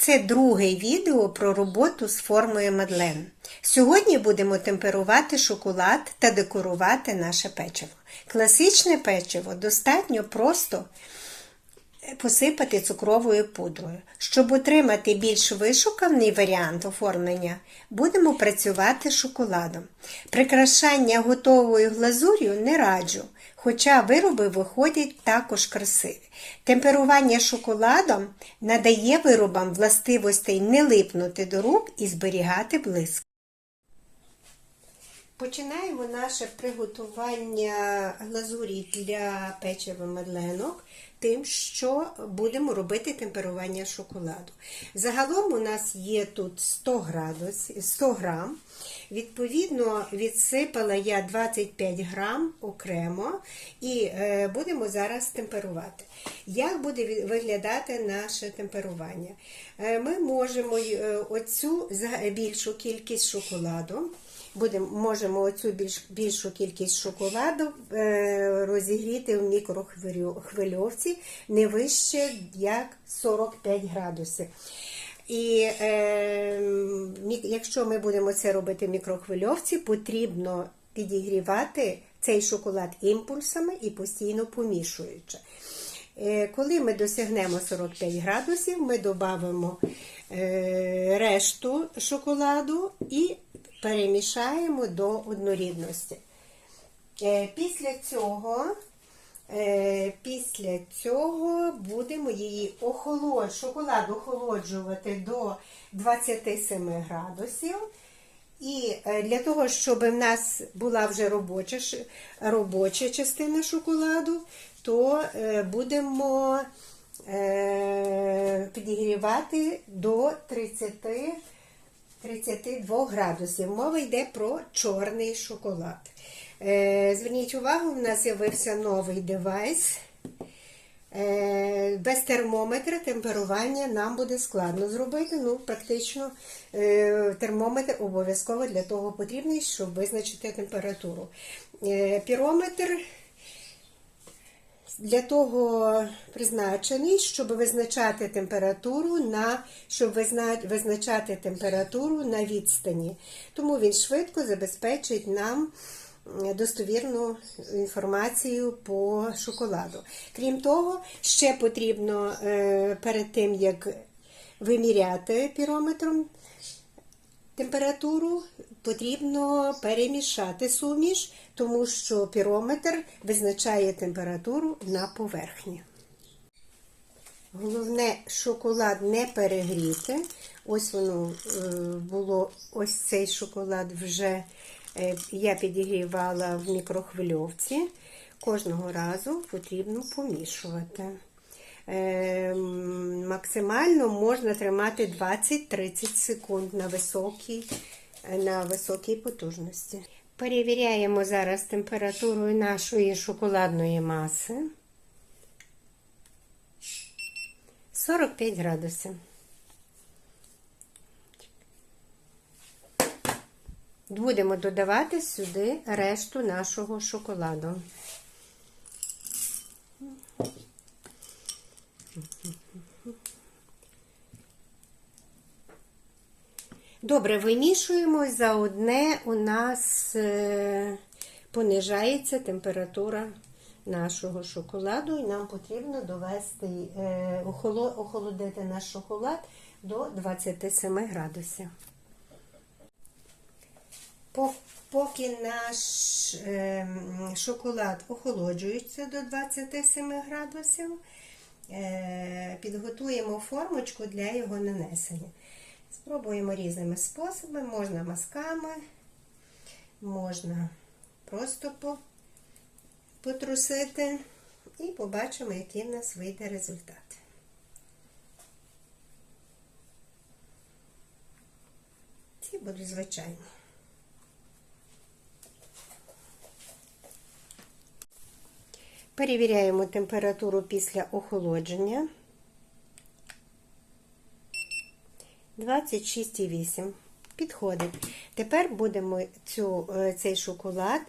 Це друге відео про роботу з формою Мадлен. Сьогодні будемо темперувати шоколад та декорувати наше печиво. Класичне печиво достатньо просто посипати цукровою пудрою. Щоб отримати більш вишуканий варіант оформлення, будемо працювати шоколадом. Прикрашання готовою глазур'ю не раджу, хоча вироби виходять також красиві. Темперування шоколадом надає виробам властивостей не липнути до рук і зберігати блиск. Починаємо наше приготування глазурі для печива медленок тим, що будемо робити темперування шоколаду. Загалом у нас є тут 100 градусів, 100 грам. Відповідно, відсипала я 25 грам окремо і е, будемо зараз темперувати. Як буде виглядати наше темперування? Е, Ми можемо е, оцю більшу кількість шоколаду Будемо, можемо оцю більш, більшу кількість шоколаду е, розігріти в мікрохвильовці не вище як 45 градусів. І е, якщо ми будемо це робити в мікрохвильовці, потрібно підігрівати цей шоколад імпульсами і постійно помішуючи. Е, Коли ми досягнемо 45 градусів, ми додамо е, решту шоколаду і перемішаємо до однорідності. Е, Після цього, е, після цього будемо її охолод, шоколад охолоджувати до 27 градусів. І е, для того, щоб в нас була вже робоча, робоча частина шоколаду, то будемо підігрівати до 30 32 градусів. Мова йде про чорний шоколад. Е, Зверніть увагу, в нас з'явився новий девайс. Е, Без термометра темперування нам буде складно зробити. Ну, практично е, термометр обов'язково для того потрібний, щоб визначити температуру. Пірометр для того призначений, щоб визначати температуру на щоб визначати температуру на відстані. Тому він швидко забезпечить нам достовірну інформацію по шоколаду. Крім того, ще потрібно е, перед тим, як виміряти пірометром температуру потрібно перемішати суміш, тому що пірометр визначає температуру на поверхні. Головне, шоколад не перегріти. Ось воно е, було, ось цей шоколад вже е, я підігрівала в мікрохвильовці. Кожного разу потрібно помішувати. Е, м, Максимально можна тримати 20-30 секунд на високій, на високій потужності. Перевіряємо зараз температуру нашої шоколадної маси. 45 градусів. Будемо додавати сюди решту нашого шоколаду. Добре, вимішуємо. За одне у нас е, понижається температура нашого шоколаду, і нам потрібно довести, е, охолодити наш шоколад до 27 градусів. Поки наш е, шоколад охолоджується до 27 градусів, підготуємо формочку для його нанесення. Спробуємо різними способами, можна мазками, можна просто потрусити і побачимо, який в нас вийде результат. Ці будуть звичайні. Перевіряємо температуру після охолодження. 26,8. Підходить. Тепер будемо цю, е, цей шоколад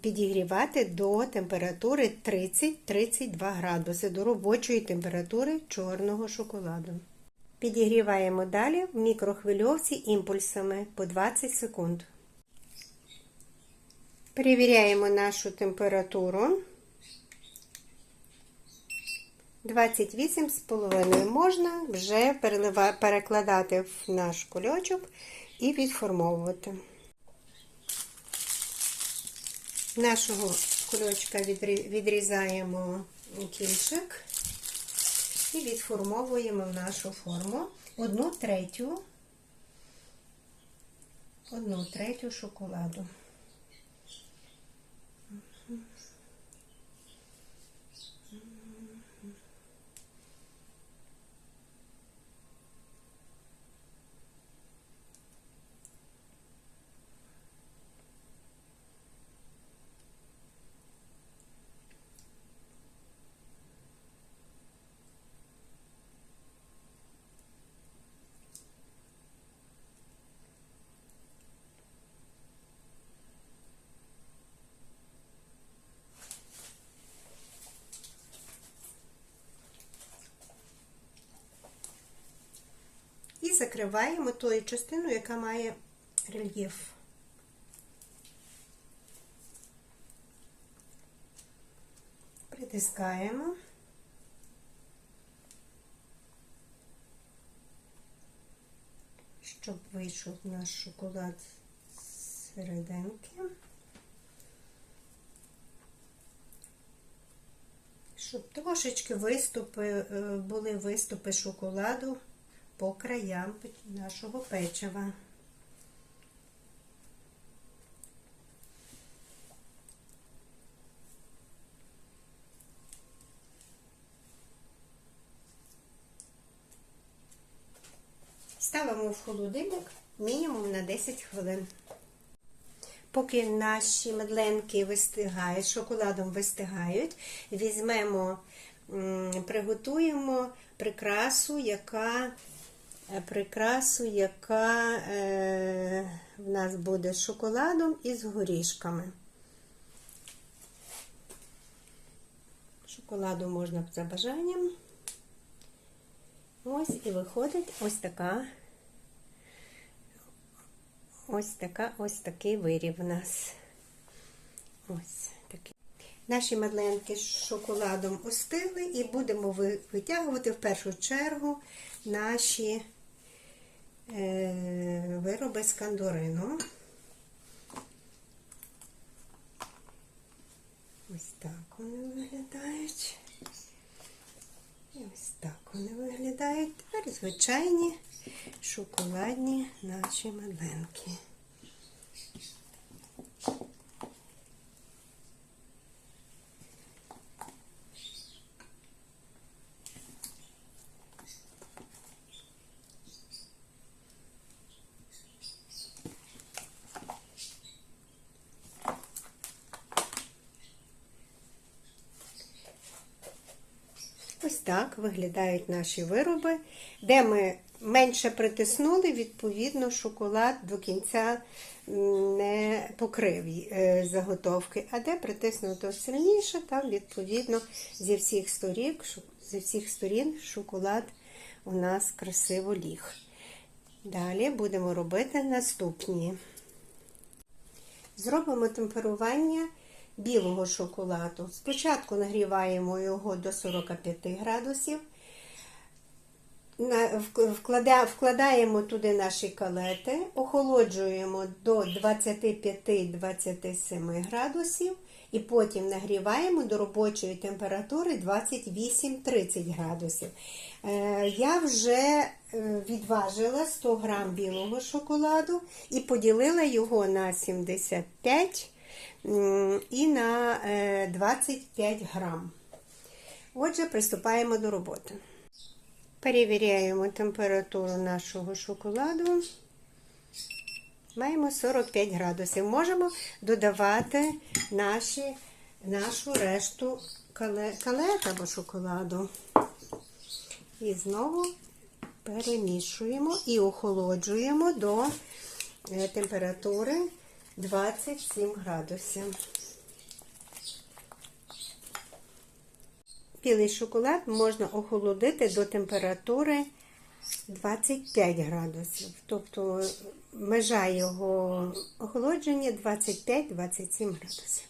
підігрівати до температури 30-32 градуси, до робочої температури чорного шоколаду. Підігріваємо далі в мікрохвильовці імпульсами по 20 секунд. Перевіряємо нашу температуру. 28,5 можна вже перекладати в наш кульочок і відформовувати. Нашого кульочка відрізаємо кінчик і відформовуємо в нашу форму одну третю, одну третю шоколаду. І закриваємо тою частиною, яка має рельєф. Притискаємо. Щоб вийшов наш шоколад з серединки. Щоб трошечки виступи, були виступи шоколаду по краям нашого печива. Ставимо в холодильник мінімум на 10 хвилин. Поки наші медленки вистигають, шоколадом вистигають, візьмемо, приготуємо прикрасу, яка прикрасу, яка е, в нас буде з шоколадом і з горішками. Шоколаду можна за бажанням. Ось і виходить ось така, ось така, ось такий виріб у нас. Ось такий. Наші медленки з шоколадом остигли і будемо витягувати в першу чергу наші е, вироби з кандорину. Ось так вони виглядають. І ось так вони виглядають. Тепер звичайні шоколадні наші медленки. Ось так виглядають наші вироби, де ми менше притиснули, відповідно, шоколад до кінця не покрив е, заготовки, а де притиснуто сильніше, там, відповідно, зі всіх сторін, зі всіх сторін шоколад у нас красиво ліг. Далі будемо робити наступні. Зробимо темперування білого шоколаду. Спочатку нагріваємо його до 45 градусів, вкладаємо туди наші калети, охолоджуємо до 25-27 градусів. І потім нагріваємо до робочої температури 28-30 градусів. Е, я вже е, відважила 100 грам білого шоколаду і поділила його на 75 і на 25 е, грам. Отже, приступаємо до роботи. Перевіряємо температуру нашого шоколаду. Маємо 45 градусів. Можемо додавати наші, нашу решту калет або шоколаду. І знову перемішуємо і охолоджуємо до е, температури 27 градусів. Білий шоколад можна охолодити до температури 25 градусів. Тобто межа його охолодження 25-27 градусів.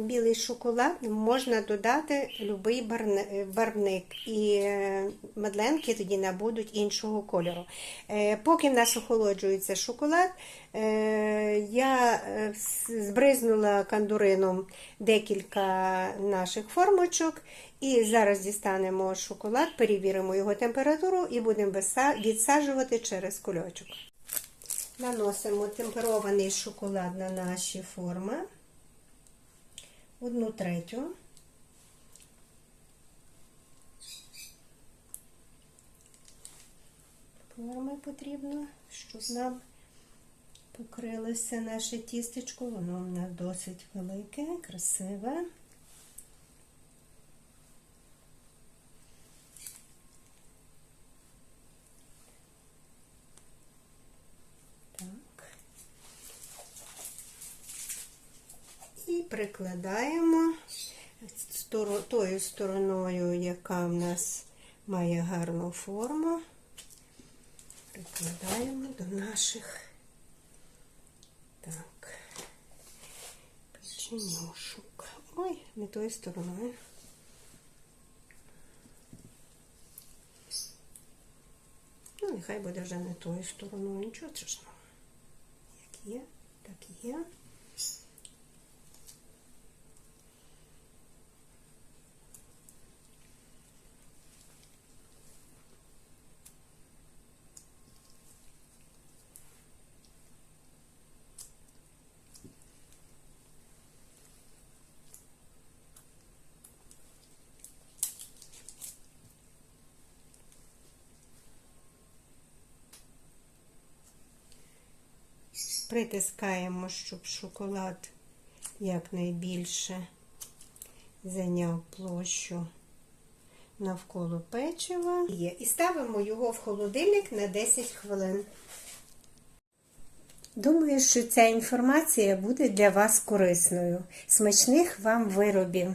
В білий шоколад можна додати будь-який барвник, і е, медленки тоді набудуть іншого кольору. Е, Поки в нас охолоджується шоколад, е, я е, збризнула кандурином декілька наших формочок. І зараз дістанемо шоколад, перевіримо його температуру і будемо відсаджувати через кульочок. Наносимо темперований шоколад на наші форми одну третю. Форми потрібно, щоб нам покрилося наше тістечко. Воно в нас досить велике, красиве. Так. І прикладаємо тою стороною, яка в нас має гарну форму. Прикладаємо до наших так, печенюшок. Ой, не тою стороною. Ну, нехай буде вже не тою стороною, нічого страшного. Як є, так є. Притискаємо, щоб шоколад якнайбільше зайняв площу навколо печива. І ставимо його в холодильник на 10 хвилин. Думаю, що ця інформація буде для вас корисною. Смачних вам виробів!